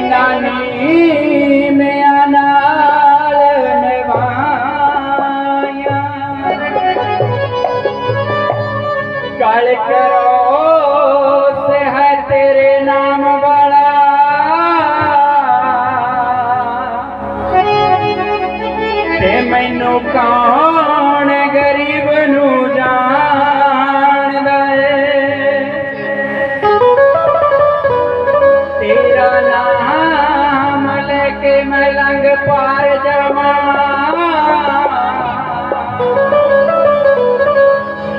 ਦੇ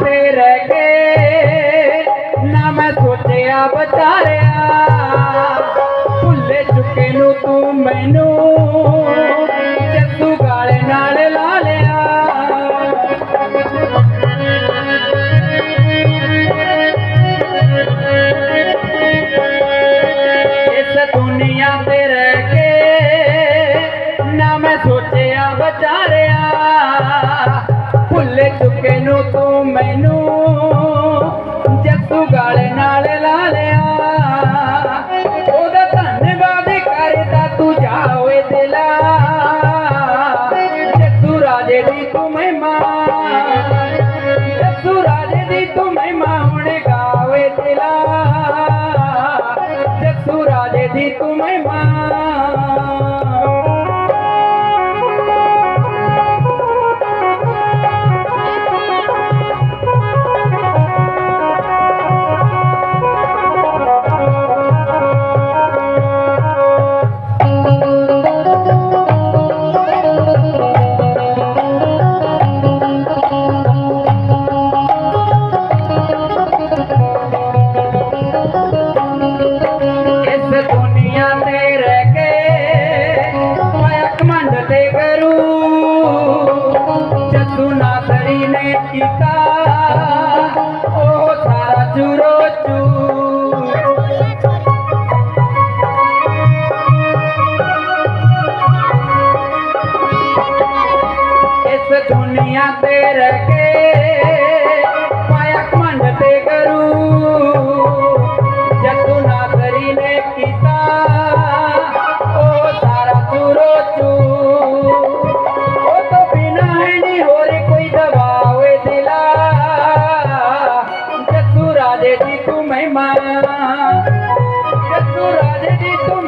पे रखे ना मैं सोचया बचाया भुले चुके नू तू मैनू। गाले ला लिया। इस दुनिया रह के ना मैं सोचया बचाया ਸੋਚਿਆ ਵਿਚਾਰਿਆ ਭੁੱਲ ਚੁੱਕੇ ਨੂੰ ਤੂੰ ਮੈਨੂੰ ਜੱਸੂ ਗਾਲੇ ਨਾਲ ਲਾ ਲਿਆ ਉਹਦਾ ਧੰਨਵਾਦ ਕਰਦਾ ਤੂੰ ਜਾ ਓਏ ਦਿਲਾ ਜੱਸੂ ਰਾਜੇ ਦੀ ਤੂੰ ਮਹਿਮਾ ਜੱਸੂ ਰਾਜੇ ਦੀ ਤੂੰ ਮਹਿਮਾ ਹੁਣ ਗਾਵੇ ਦਿਲਾ ਜੱਸੂ ਰਾਜੇ ਦੀ ਤੂੰ ਮਹਿਮਾ दुनिया पे रखे ਜੱਤੂ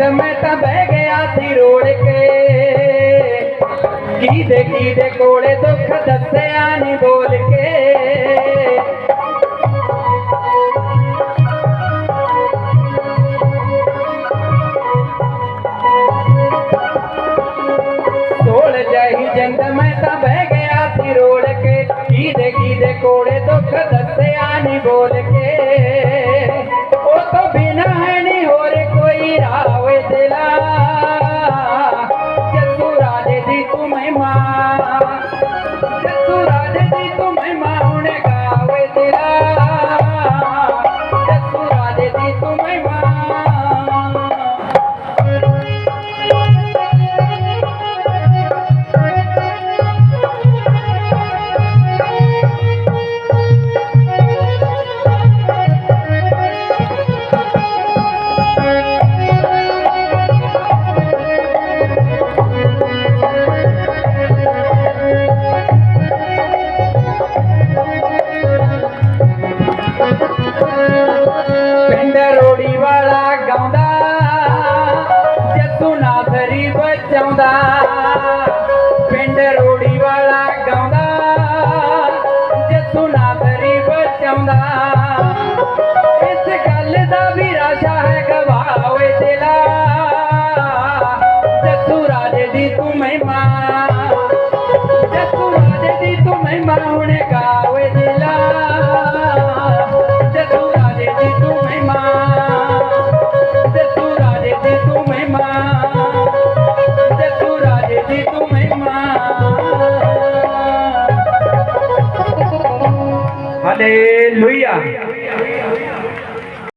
तो मैं तो बह गया थी रोड़ के। कीदे कीदे कोड़े दुख दसया नहीं बोल के। सोल जाही जंग मैं गया थी रोड़ के। कीदे कोड़े दुख दसया नहीं बोल के। 你都没买。ਪਿੰਡ ਰੋੜੀ ਵਾਲਾ ਗਾਉਂਦਾ ਜੱਸੂ ਨਾਥਰੀ ਬਚਾਉਂਦਾ। ਇਸ ਗੱਲ ਦਾ ਵੀ ਰਾਸ਼ਾ